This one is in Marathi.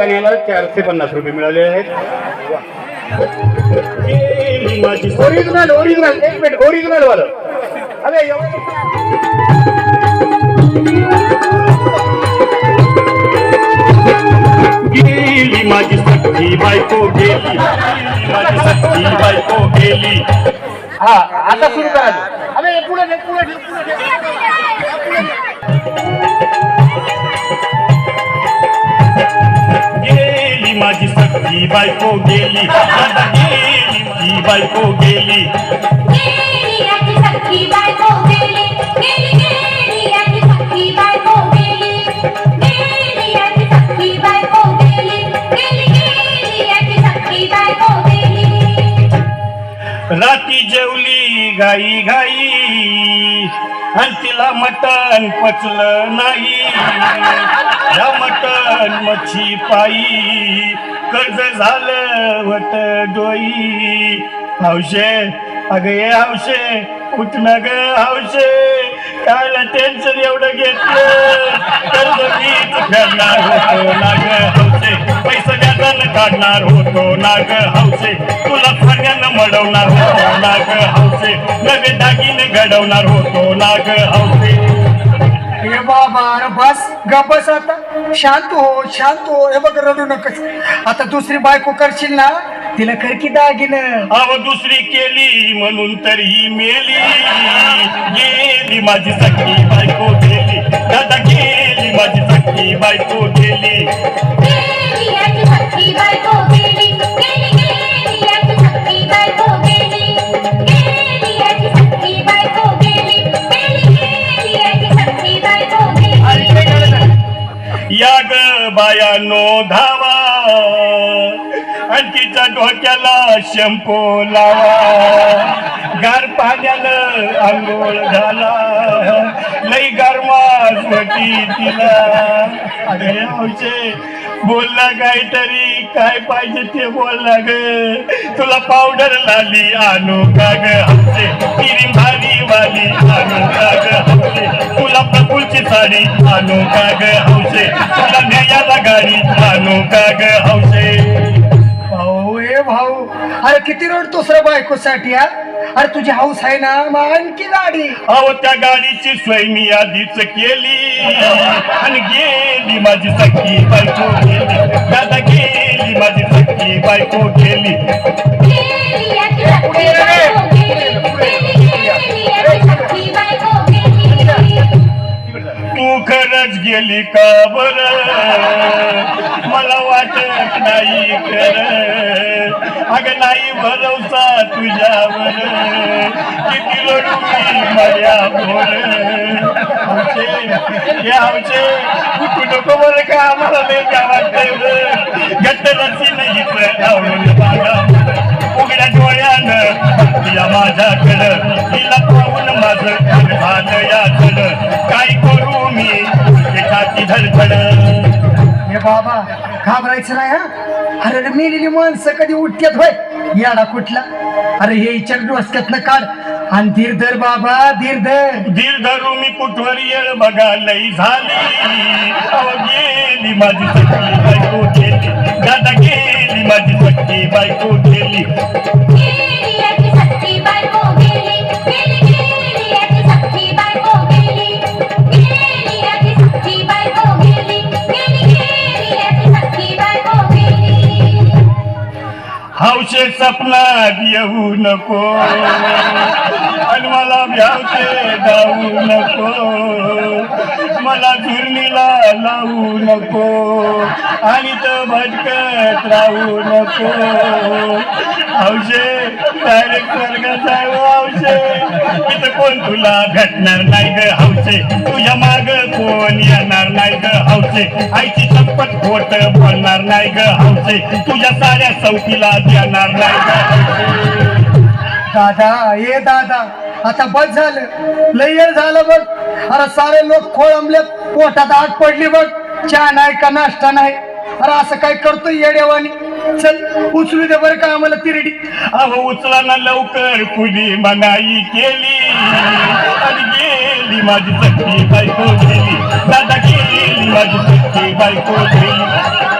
चारशे पन्नास रुपये मिळाले आहेत. ओरिजिनल ओरिजिनल एक मिनिट ओरिजिनल वालं. अरे गेली माझी सख्खी बायको गेली माझी सख्खी बायको गेली. हा आता सुरू करा. अरे पुढे पुढे पुढे माझी सख्खी बायको गेली. आता गेली माझी बायको गेली. राती जेवली गाई गाई हत्तीला मटण पचलं नाही. या मटण मच्छी पायी. कर्ज झालं वट डोई. हौशे अगं ये हौशे उठणं ग हौशे काय टेन्शन एवढं घेतलं. कर्ज मीच होतो ना ग पैसे व्याजानं काढणार होतो नाग हौसे. तुला सगळ्यांना मडवणार होतो नाग हौसे. नवे दागिने घडवणार होतो नाग हौसे. हे बाबा अरे बस गबस आता. शांत हो शांत हो. हे बघ रडू नकस. आता दुसरी बायको करशील ना तिला कर की दागिन. अव दुसरी केली म्हणून तरी मेली. गेली माझी सखी बायको गेली. दादा गेली माझी सखी बायको गेली. बायानो धावा. आणि तिच्या डोक्याला शंपो लावा. गार पाण्यानं आंघोळ झाला लई गरमास होती तिला. अरे हौशे बोलला काहीतरी काय पाहिजे ते बोलला ग. तुला पावडर लाली आणू का गिरी भारी वाली आणू का ग? तुला साडी आणू का ग हौशे? तुला न्यायाला गाडी आणू का ग हौशे? भाऊ हे भाऊ अरे किती रडतोस रे बायकोसाठी हा? अरे तुझी हाऊस आहे ना मग आणखी गाडी. अहो त्या गाडीची सोय मी आधीच केली. आणि गेली माझी सखी बायको गेली दादा गेली माझी सखी बायको गेली गेली का बर? मला वाटत नाही कर अग नाही भरवसा तुझ्यावर. किती रडू मी माझ्या भोर आमचे हे आमचे तू नको बरं का? आम्हाला नाही का वाटतंय घट्ट रसी नाही आवडून बागा उघड्या डोळ्या बाबा घाबरायचं नाही हा? अरे रे मेलेली माणसं कधी उठत्यात होय? याडा कुठला? अरे हे इच्छा डोसक्यातनं काढ. आणि धीर धर बाबा धीर धर धीर धरू मी कुठवर येळ बघा लई झाली. अव गेली माझी सखी बायको गेली. दादा गेली माझी सखी बायको गेली. हौशे सपनात येऊ नको. आणि मला भ्यावते जाऊ नको. मला झुरणीला लावू नको. आणि तो भटकत राहू नको. हौशे डायरेक्ट स्वर्गात इथं कोण तुला भेटणार नाही ग हौशे? तुझ्या माग कोण येणार नाही ग हौशे? आईची संपत खोट बोलणार नाही ग हौशे. तुझ्या साऱ्या चौकीला देणार नाही ग हौशे. दादा ये दादा आता बस झालं. लय वेळ झालं बघ. अरे सारे लोक खोळंबले. पोटात आग पडली बघ. चहा नाही का नाश्ता नाही? अरे असं काय करतोय येडेवानी चल उचलू दे बरं का आम्हाला तिरडी अहो उचला ना लवकर कुली मनाई केली. आणि गेली माझी सखी बायको गेली. दादा गेली माझी सखी बायको गेली.